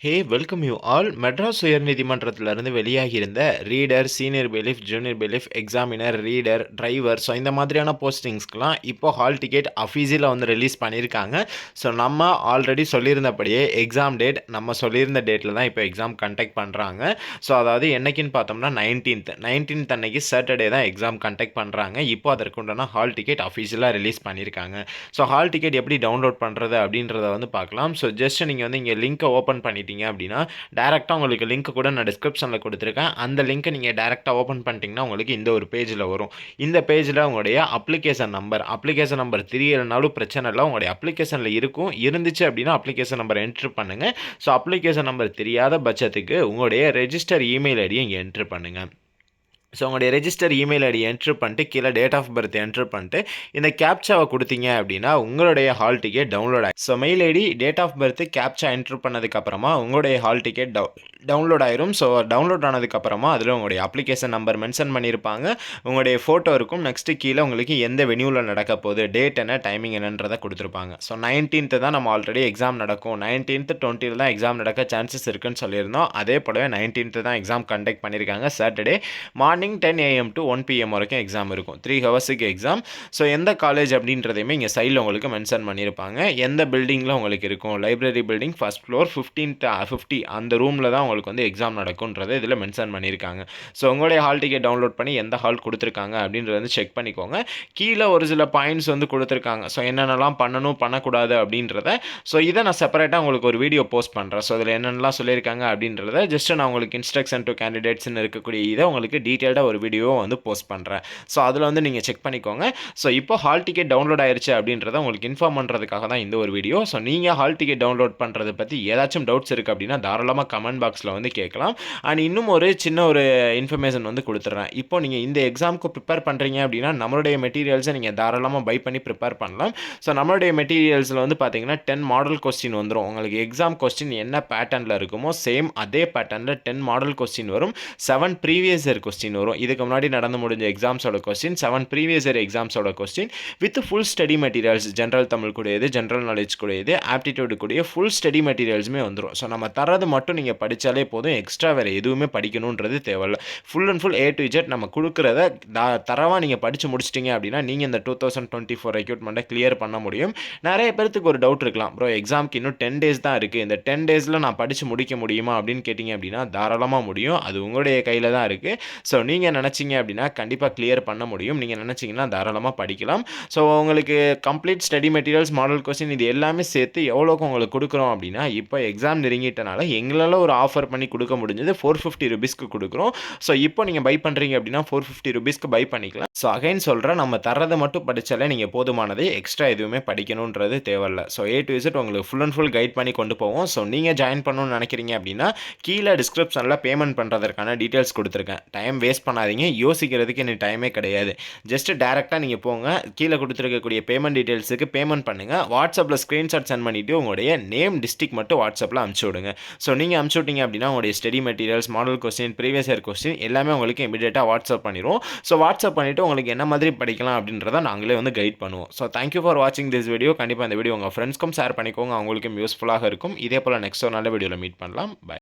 Hey welcome you all Madras உயர்நீதிமன்றத்திலிருந்து வெளியாகியிருந்த reader senior bailiff junior bailiff examiner reader driver so இந்த மாதிரியான போஸ்டிங்ஸ்க்கெலாம் இப்போ hall ticket அஃபீஸில் வந்து release பண்ணியிருக்காங்க so நம்ம ஆல்ரெடி சொல்லியிருந்தபடியே எக்ஸாம் டேட் நம்ம சொல்லியிருந்த டேட்டில் தான் இப்போ எக்ஸாம் கண்டக்ட் பண்ணுறாங்க ஸோ அதாவது என்னைக்குன்னு பார்த்தோம்னா நைன்டீன்த் நைன்டீன்த் அன்னைக்கு சாட்டர்டே தான் எக்ஸாம் கண்டக்ட் பண்ணுறாங்க இப்போ அதற்குண்டான ஹால் டிக்கெட் அஃபீஷியலாக ரிலீஸ் பண்ணியிருக்காங்க ஸோ ஹால் டிக்கெட் எப்படி டவுன்லோட் பண்ணுறது அப்படின்றத வந்து பார்க்கலாம். ஸோ ஜஸ்ட் நீங்கள் வந்து இங்கே லிங்க்கை ஓப்பன் பண்ணி பண்ணிட்டீங்க அப்படின்னா டேரெக்டாக உங்களுக்கு லிங்க் கூட நான் டிஸ்கிரிப்ஷனில் கொடுத்துருக்கேன். அந்த லிங்க்கை நீங்கள் டேரெக்டாக ஓப்பன் பண்ணிட்டீங்கன்னா உங்களுக்கு இந்த ஒரு பேஜில் வரும். இந்த பேஜில் உங்களுடைய அப்ளிகேஷன் நம்பர் அப்ளிகேஷன் நம்பர் தெரியலனாலும் பிரச்சனை இல்லை. உங்களுடைய அப்ளிகேஷனில் இருக்கும். இருந்துச்சு அப்படின்னா அப்ளிகேஷன் நம்பர் என்ட்ரு பண்ணுங்கள் ஸோ அப்ளிகேஷன் நம்பர் தெரியாத பட்சத்துக்கு உங்களுடைய ரெஜிஸ்டர் இமெயில் ஐடியை இங்கே என்ட்ரு பண்ணுங்கள் ஸோ உங்களுடைய ரெஜிஸ்டர் இமெயில் ஐடி என்ட்ரு பண்ணிட்டு கீழே டேட் ஆஃப் பர்த் என்ட்ரு பண்ணிட்டு இந்த கேப்சாவை கொடுத்தீங்க அப்படின்னா உங்களுடைய ஹால் டிக்கெட் டவுன்லோட் ஆகும் so mail ID date of birth captcha enter பண்ணதுக்கப்புறமா உங்களுடைய ஹால் டிக்கெட் டவு டவுன்லோட் ஆயிரும். ஸோ டவுன்லோட் ஆனதுக்கப்புறமா அதில் உங்களுடைய அப்ளிகேஷன் நம்பர் மென்ஷன் பண்ணியிருப்பாங்க உங்களுடைய ஃபோட்டோ இருக்கும். நெக்ஸ்ட்டு கீழே உங்களுக்கு எந்த வெனியூவில் நடக்க போகுது டேட் என்ன டைமிங் என்னன்றதை கொடுத்துருப்பாங்க. ஸோ நைன்டீன்த்து தான் நம்ம ஆல்ரெடி எக்ஸாம் நடக்கும். நைன்டீன்த்து டுவெண்ட்டியில் தான் எக்ஸாம் நடக்க சான்சஸ் இருக்குன்னு சொல்லியிருந்தோம். அதே போலவே நைன்டீன்த்து தான் எக்ஸாம் கண்டக்ட் பண்ணியிருக்காங்க Saturday morning ten AM to one PM வரைக்கும் எக்ஸாம் இருக்கும். த்ரீ ஹவர்ஸுக்கு எக்ஸாம் ஸோ எந்த காலேஜ் அப்படின்றதையுமே இங்கே சைடில் உங்களுக்கு மென்ஷன் பண்ணியிருப்பாங்க. எந்த பில்டிங்கில் உங்களுக்கு இருக்கும்? Library building first floor fifteenth fifty அந்த ரூமில் தான் உங்களுக்கு வந்து எக்ஸாம் நடக்கும்ன்றதை இதில் மென்ஷன் பண்ணியிருக்காங்க. ஸோ உங்களுடைய ஹால் டிக்கெட் டவுன்லோட் பண்ணி எந்த ஹால் கொடுத்துருக்காங்க அப்படின்றத வந்து செக் பண்ணிக்கோங்க. கீழே ஒரு சில பாயிண்ட்ஸ் வந்து கொடுத்துருக்காங்க. ஸோ என்னென்னலாம் பண்ணணும் பண்ணக்கூடாது அப்படின்றத. ஸோ இதை நான் செப்பரேட்டாக உங்களுக்கு ஒரு வீடியோ போஸ்ட் பண்ணுறேன் ஸோ அதில் என்னென்னலாம் சொல்லியிருக்காங்க அப்படின்றத ஜஸ்ட் நான் உங்களுக்கு இன்ஸ்ட்ரக்ஷன் டு கேண்டிடேட்ஸ்னு இருக்கக்கூடிய இதை உங்களுக்கு டீட்டெயில்டாக ஒரு வீடியோவும் வந்து போஸ்ட் பண்ணுறேன் ஸோ அதில் வந்து நீங்கள் செக் பண்ணிக்கோங்க. ஸோ இப்போ ஹால் டிக்கெட் டவுன்லோட் ஆயிருச்சு அப்படின்றத உங்களுக்கு இன்ஃபார்ம் பண்ணுறதுக்காக தான் இந்த ஒரு வீடியோ ஸோ நீங்கள் ஹால் டிக்கெட் டவுன்லோட் பண்ணுறது பற்றி ஏதாச்சும் டவுட்ஸ் இருக்குது அப்படின்னா தாராளமாக கமெண்ட் பாக்ஸில் வந்து கேட்கலாம். அண்ட் இன்னும் ஒரு சின்ன ஒரு இன்ஃபர்மேஷன் வந்து கொடுத்துட்றேன் இப்போ நீங்கள் இந்த எக்ஸாமுக்கு ப்ரிப்பேர் பண்ணுறீங்க அப்படின்னா நம்மளுடைய மெட்டீரியல்ஸை நீங்கள் தாராளமாக பை பண்ணி ப்ரிப்பேர் பண்ணலாம். ஸோ நம்மளுடைய மெட்டீரியல்ஸில் வந்து பார்த்தீங்கன்னா டென் மாடல் கொஸ்டின் வந்துடும் உங்களுக்கு எக்ஸாம் கொஸ்டின் என்ன பேட்டர்னில் இருக்குமோ சேம் அதே பேட்டர்னில் டென் மாடல் கொஸ்டின் வரும். செவன் ப்ரீவியஸ் இயர் கொஸ்டின் வரும். இதுக்கு முன்னாடி நடந்து முடிஞ்ச எக்ஸாம்ஸோட question seven previous year எக்ஸாம்ஸோட question with full study materials general Tamil கூடியது ஜென்ரல் நாலேஜ் கூடியது ஆப்டிடியூடு கூடிய ஃபுல் ஸ்டடி மெட்டீரியல்ஸுமே வந்துடும் ஸோ நம்ம தரது மட்டும் நீங்கள் படித்தாலே போதும். எக்ஸ்ட்ரா வேறு எதுவுமே படிக்கணுன்றது தேவையில்ல. Full and full A to Z நம்ம கொடுக்குறத தரவாக நீங்கள் படித்து முடிச்சிட்டிங்க அப்படின்னா நீங்கள் இந்த டூ தௌசண்ட் டுவெண்ட்டி ஃபோர் ரெக்யூட்மெண்ட்டை கிளியர் பண்ண முடியும். நிறைய பேர்த்துக்கு ஒரு டவுட் இருக்கலாம். ப்ரோ எக்ஸாமுக்கு இன்னும் டென் டேஸ் தான் இருக்குது இந்த டென் டேஸில் நான் படித்து முடிக்க முடியுமா? அப்படின்னு கேட்டிங்க அப்படின்னா தாராளமாக முடியும். அது உங்களுடைய கையில் தான் இருக்குது ஸோ நீங்கள் நினச்சிங்க அப்படின்னா கண்டிப்பாக கிளியர் பண்ண முடியும். நீங்கள் நினச்சிங்கன்னா தாராளமாக படிக்கலாம். ஸோ உங்களுக்கு complete study materials model question இது எல்லாமே சேர்த்து எவ்வளோக்கு உங்களுக்கு கொடுக்குறோம் அப்படின்னா இப்போ எக்ஸாம் நெருங்கிட்டனால எங்களால் ஒரு ஆஃபர் பண்ணி கொடுக்க முடிஞ்சது ஃபோர் ஃபிஃப்டி ருபீஸ்க்கு கொடுக்குறோம். ஸோ இப்போ நீங்கள் பை பண்ணுறீங்க அப்படின்னா ஃபோர் ஃபிஃப்டி ருபீஸ்க்கு பை பண்ணிக்கலாம். ஸோ அகைன் சொல்கிறேன் நம்ம தரதை மட்டும் படித்தாலே நீங்கள் போதுமானது. எக்ஸ்ட்ரா எதுவுமே படிக்கணுன்றது தேவையில்ல. ஸோ ஏ டு விசிட் உங்களுக்கு ஃபுல் அண்ட் ஃபுல் கைட் பண்ணி கொண்டு போவோம். ஸோ நீங்கள் ஜாயின் பண்ணணும்னு நினைக்கிறீங்க அப்படின்னா கீழே டிஸ்கிரிப்ஷனில் பேமெண்ட் பண்ணுறதுக்கான டீட்டெயில்ஸ் கொடுத்துருக்கேன். டைம் வேஸ்ட் பண்ணாதீங்க. யோசிக்கிறதுக்கு எனக்கு டைமே கிடையாது. ஜஸ்ட் டேரெக்டாக நீங்கள் போங்க. கீழே கொடுத்துருக்கக்கூடிய பேமெண்ட் டீட்டெயில்ஸுக்கு பேமெண்ட் பண்ணுங்கள் வாட்ஸ்அப்பில் ஸ்க்ரீன்ஷாட் சென்ட் பண்ணிவிட்டு உங்களுடைய நேம் டிஸ்ட்ரிக் மட்டும் வாட்ஸ்அப்பில் அனுப்பிச்சி விடுங்க. ஸோ நீங்கள் அனுப்பிச்சி விட்டீங்க அப்படின்னா உங்களுடைய study materials model question previous year question எல்லாமே உங்களுக்கு இமீடியட்டாக வாட்ஸ்அப் பண்ணிடுவோம் ஸோ வாட்ஸ்அப் பண்ணிவிட்டு உங்களுக்கு என்ன மாதிரி படிக்கலாம் அப்படின்றத நாங்களே வந்து கைட் பண்ணுவோம். ஸோ தேங்க்யூ ஃபார் வாட்சிங் திஸ் வீடியோ கண்டிப்பாக இந்த வீடியோ உங்கள் ஃப்ரெண்ட்ஸ்க்கும் ஷேர் பண்ணிக்கோங்க. அவங்களுக்கும் யூஸ்ஃபுல்லாக இருக்கும். இதே போல் நெக்ஸ்ட் ஒரு நல்ல வீடியோவில் மீட் பண்ணலாம். பை